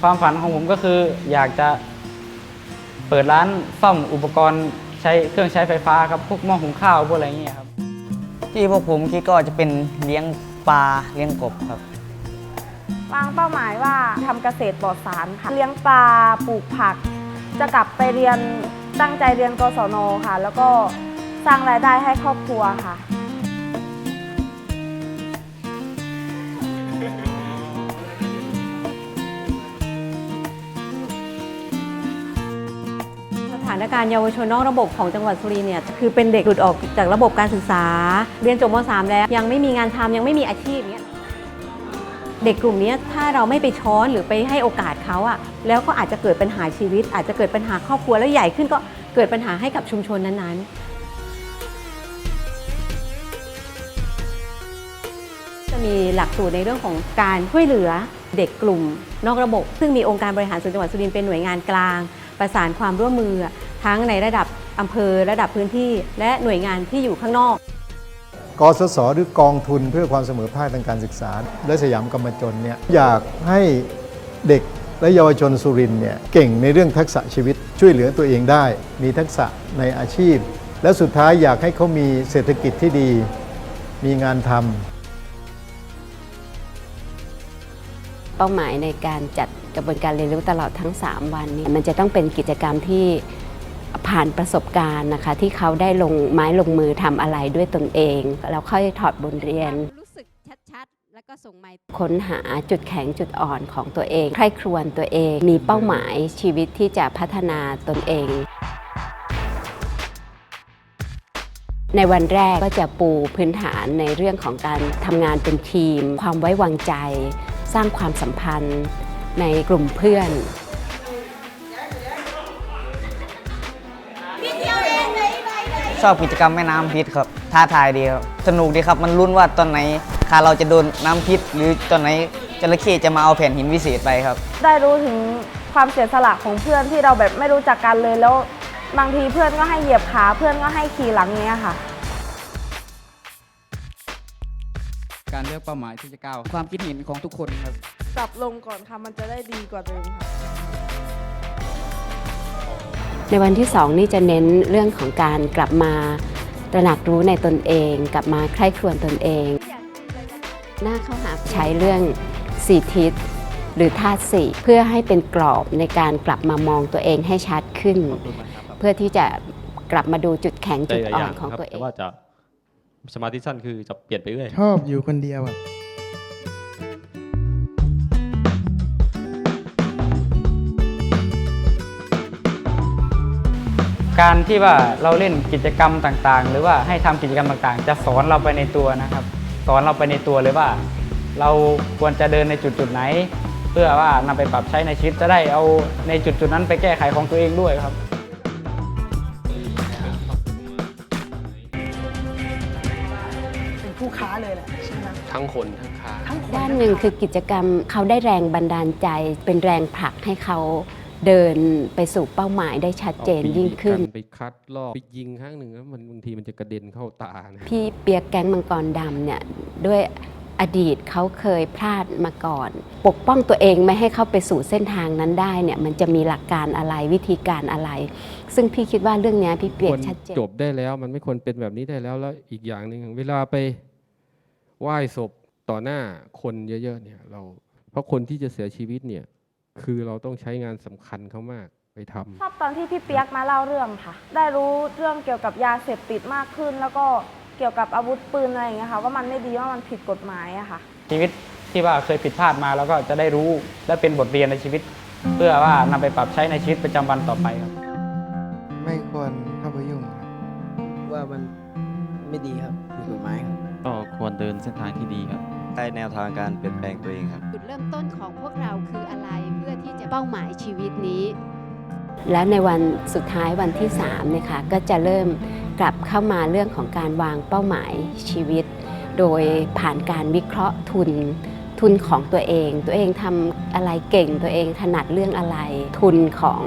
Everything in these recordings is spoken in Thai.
ความฝันของผมก็คืออยากจะเปิดร้านซ่อมอุปกรณ์ใช้เครื่องใช้ไฟฟ้าครับพวกหม้อหุงข้าวพวกอะไรเงี้ยครับ ที่พวกผมคิดก็จะเป็นเลี้ยงปลาเลี้ยงกบครับ วางเป้าหมายว่าทำเกษตรปลอดสารค่ะ เลี้ยงปลาปลูกผัก จะกลับไปเรียนตั้งใจเรียนกศนค่ะ แล้วก็สร้างรายได้ให้ครอบครัวค่ะานการณ์เยาวชนนอกระบบของจังหวัดสุรินทร์เนี่ยคือเป็นเด็กหลุดออกจากระบบการศึกษา เรียนจบม .3 แล้ว ยังไม่มีงานทำยังไม่มีอาชีพเนี่ยเด็กกลุ่มนี้ถ้าเราไม่ไปช้อนหรือไปให้โอกาสเขาอะแล้วก็อาจจะเกิดปัญหาชีวิต อาจจะเกิดปัญหาครอบครัวแล้วใหญ่ขึ้นก็เกิดปัญหาให้กับชุมชนนั้นๆ จะมีหลักสูตรในเรื่องของการช่วยเหลือเด็กกลุ่ม นอกระบบ ซึ่งมีองค์การบริหารส่วนจังหวัดสุรินทร์เป็นหน่วยงานกลาง ประสานความร่วมมือ ทั้งในระดับอำเภอระดับพื้นที่และหน่วยงานที่อยู่ข้างนอก กสศหรือกองทุนเพื่อความเสมอภาคทางการศึกษา และสยามกรรมจนเนี่ยอยากให้เด็กและเยาวชนสุรินทร์เนี่ยเก่งในเรื่องทักษะชีวิตช่วยเหลือตัวเองได้ มีทักษะในอาชีพ และสุดท้ายอยากให้เขามีเศรษฐกิจที่ดี มีงานทำเป้าหมายในการจัดกระบวนการเรียนรู้ตลอดทั้ง 3 วันนี้ มันจะต้องเป็นกิจกรรมที่ ผ่านประสบการณ์นะคะ ที่เขาได้ลงไม้ลงมือทำอะไรด้วยตนเอง แล้วค่อยถอดบทเรียนรู้สึกชัดๆแล้วก็ส่งไม้ค้นหาจุดแข็งจุดอ่อนของตัวเองใคร่ครวญตัวเองมีเป้าหมายชีวิตที่จะพัฒนาตนเอง ในวันแรกก็จะปูพื้นฐานในเรื่องของการทำงานเป็นทีม ความไว้วางใจ สร้างความสัมพันธ์ในกลุ่มเพื่อน ชอบกิจกรรมแม่น้ำพิษครับท้าทายดีครับสนุกดีครับมันลุ้นว่าตอนไหนขาเราจะโดนน้ำพิษ หรือตอนไหนจระเข้จะมาเอาแผ่นหินวิเศษไปครับ ได้รู้ถึงความเสียสละของเพื่อนที่เราแบบไม่รู้จักกันเลยแล้วบางทีเพื่อนก็ให้เหยียบขาเพื่อนก็ให้ขี่หลังเนี้ยค่ะ การเลือกเป้าหมายที่จะก้าวความคิดเห็นของทุกคนครับ ปรับลงก่อนค่ะมันจะได้ดีกว่าเดิมค่ะ ในวันที่สองนี่จะเน้นเรื่องของการกลับมาตระหนักรู้ในตนเอง กลับมาใคร่ครวญตนเอง หน้าเข้าหาใช้เรื่องสี่ทิศหรือธาตุสี่เพื่อให้เป็นกรอบในการกลับมามองตัวเองให้ชัดขึ้น เพื่อที่จะกลับมาดูจุดแข็งได้จุดหลายอ่ออนย่างของครับตัวเอแต่งว่าจะสมาธิสั้นคือจะเปลี่ยนไปเรื่อยชอบอยู่คนเดียวอะ การที่ว่าเราเล่นกิจกรรมต่างๆ หรือว่าให้ทำกิจกรรมต่างๆ จะสอนเราไปในตัวนะครับ สอนเราไปในตัวเลยว่า เราควรจะเดินในจุดๆไหน เพื่อว่านำไปปรับใช้ในชีวิตจะได้เอาในจุดๆนั้นไปแก้ไขของตัวเองด้วยครับเป็นผู้ค้าเลยแหละใช่ไหมทั้งคนทั้งค้าทั้งคนด้านหนึ่งคือกิจกรรมเขาได้แรงบันดาลใจ เป็นแรงผลักให้เขา เดินไปสู่เป้าหมายได้ชัดเจนยิ่งขึ้น ไปคัดลอกไปยิงครั้งหนึ่งแล้วมันบางทีมันจะกระเด็นเข้าตานะพี่เปียกแก๊งมังกรดำเนี่ยด้วยอดีตเขาเคยพลาดมาก่อน ปกป้องตัวเองไม่ให้เข้าไปสู่เส้นทางนั้นได้เนี่ยมันจะมีหลักการอะไรวิธีการอะไร ซึ่งพี่คิดว่าเรื่องเนี้ยพี่เปียคกวรชัดเจน จบได้แล้วมันไม่ควรเป็นแบบนี้ได้แล้วแล้วอีกอย่างหนึ่งเวลาไปไหว้ศพต่อหน้าคนเยอะๆเนี่ยเราเพราะคนที่จะเสียชีวิตเนี่ย คือเราต้องใช้งานสำคัญเขามากไปทำ ชอบตอนที่พี่เปียกมาเล่าเรื่องค่ะ ได้รู้เรื่องเกี่ยวกับยาเสพติดมากขึ้น แล้วก็เกี่ยวกับอาวุธปืนอะไรอย่างเงี้ยค่ะว่ามันไม่ดีว่ามันผิดกฎหมายอะค่ะ ชีวิตที่ว่าเคยผิดพลาดมาแล้วก็จะได้รู้และเป็นบทเรียนในชีวิต เพื่อว่านำไปปรับใช้ในชีวิตประจำวันต่อไปครับ ไม่ควรเข้าไปยุ่งครับ ว่ามันไม่ดีครับผิดกฎหมายครับ ก็ควรเดินเส้นทางที่ดีครับ ใต้แนวทางการเปลี่ยนแปลงตัวเองครับ จุดเริ่มต้นของพวกเราคืออะไรเพื่อที่จะเป้าหมายชีวิตนี้ และในวันสุดท้ายวันที่3เนี่ยค่ะก็จะเริ่มกลับเข้ามาเรื่องของการวางเป้าหมายชีวิต โดยผ่านการวิเคราะห์ทุนทุนของตัวเอง ตัวเองทำอะไรเก่งตัวเองถนัดเรื่องอะไร ทุนของ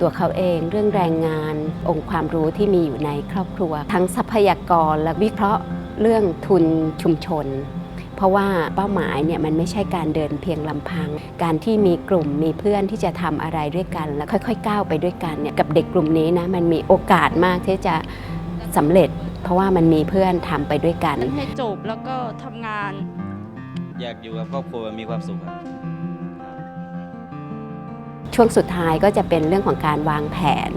ตัวเขาเองเรื่องแรงงานองค์ความรู้ที่มีอยู่ในครอบครัว ทั้งทรัพยากรและวิเคราะห์เรื่องทุนชุมชนพอ ราะว่าเป้าหมายเนี่ยมันไม่ใช่การเดินเพียงลำพัง การที่มีกลุ่มมีเพื่อนที่จะทำอะไรด้วยกัน แล้วค่อยๆก้าวไปด้วยกันเนี่ยกับเด็กกลุ่มนี้นะมันมีโอกาสมากที่จะสำเร็จ เพราะว่ามันมีเพื่อนทำไปด้วยกันให้จบแล้วก็ทำงาน อยากอยู่กับครอบครัวมีความสุขครับช่วงสุดท้ายก็จะเป็นเรื่องของการวางแผน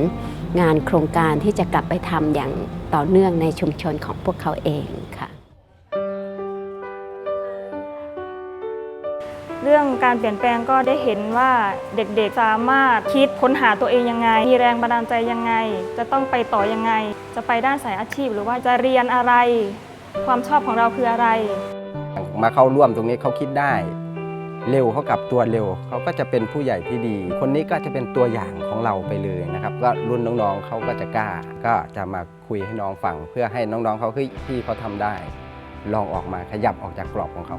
งานโครงการที่จะกลับไปทำอย่างต่อเนื่องในชุมชนของพวกเขาเองค่ะ เรื่องการเปลี่ยนแปลงก็ได้เห็นว่าเด็กๆสามารถคิดค้นหาตัวเองยังไง มีแรงบันดาลใจยังไง จะต้องไปต่อยังไง จะไปด้านสายอาชีพ หรือว่าจะเรียนอะไร ความชอบของเราคืออะไร มาเข้าร่วมตรงนี้เขาคิดได้ เร็วเขากลับตัวเร็วเขาก็จะเป็นผู้ใหญ่ที่ดี คนนี้ก็จะเป็นตัวอย่างของเราไปเลยนะครับ ก็รุ่นน้องๆเขาก็จะกล้า ก็จะมาคุยให้น้องฟังเพื่อให้น้องๆเขาคือที่เขาทำได้ ลองออกมาขยับออกจากกรอบของเขา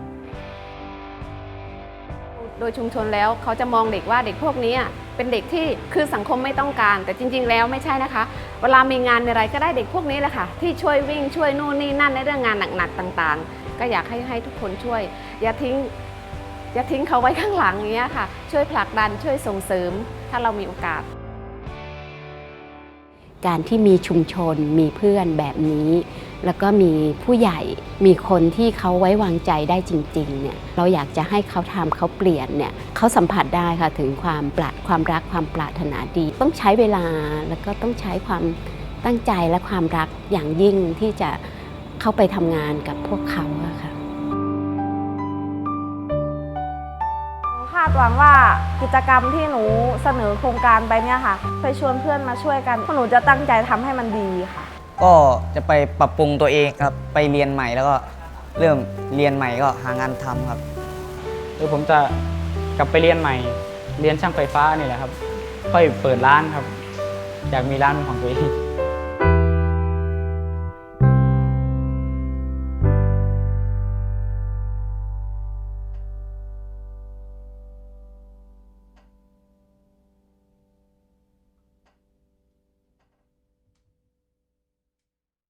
โดยชุมชนแล้วเขาจะมองเด็กว่าเด็กพวกนี้เป็นเด็กที่คือสังคมไม่ต้องการ แต่จริง ๆ แล้วไม่ใช่นะคะ เวลามีงานอะไรก็ได้เด็กพวกนี้แหละค่ะ ที่ช่วยวิ่งช่วยนู่นนี่นั่นในเรื่องงานหนักๆต่างๆ ก็อยากให้ให้ทุกคนช่วย อย่าทิ้งอย่าทิ้งเขาไว้ข้างหลังอย่างเงี้ยค่ะ ช่วยผลักดันช่วยส่งเสริม ถ้าเรามีโอกาส การที่มีชุมชนมีเพื่อนแบบนี้ แล้วก็มีผู้ใหญ่มีคนที่เขาไว้วางใจได้จริงๆเนี่ยเราอยากจะให้เขาทำเขาเปลี่ยนเนี่ยเขาสัมผัสได้ค่ะถึงความปรารความรักความปรารถนาดี ต้องใช้เวลาแล้วก็ต้องใช้ความตั้งใจและความรักอย่างยิ่งที่จะเข้าไปทำงานกับพวกเขาค่ะ ดหวังว่ากิจกรรมที่หนูเสนอโครงการไปเนี่ยค่ะ ไปชวนเพื่อนมาช่วยกันพวกหนูจะตั้งใจทำให้มันดีค่ะ ก็จะไปปรับปรุงตัวเองครับ ไปเรียนใหม่แล้วก็เริ่มเรียนใหม่ก็หางานทำครับคือผมจะกลับไปเรียนใหม่ เรียนช่างไฟฟ้านี่แหละครับ ค่อยเปิดร้านครับ อยากมีร้านเป็นของตัวเอง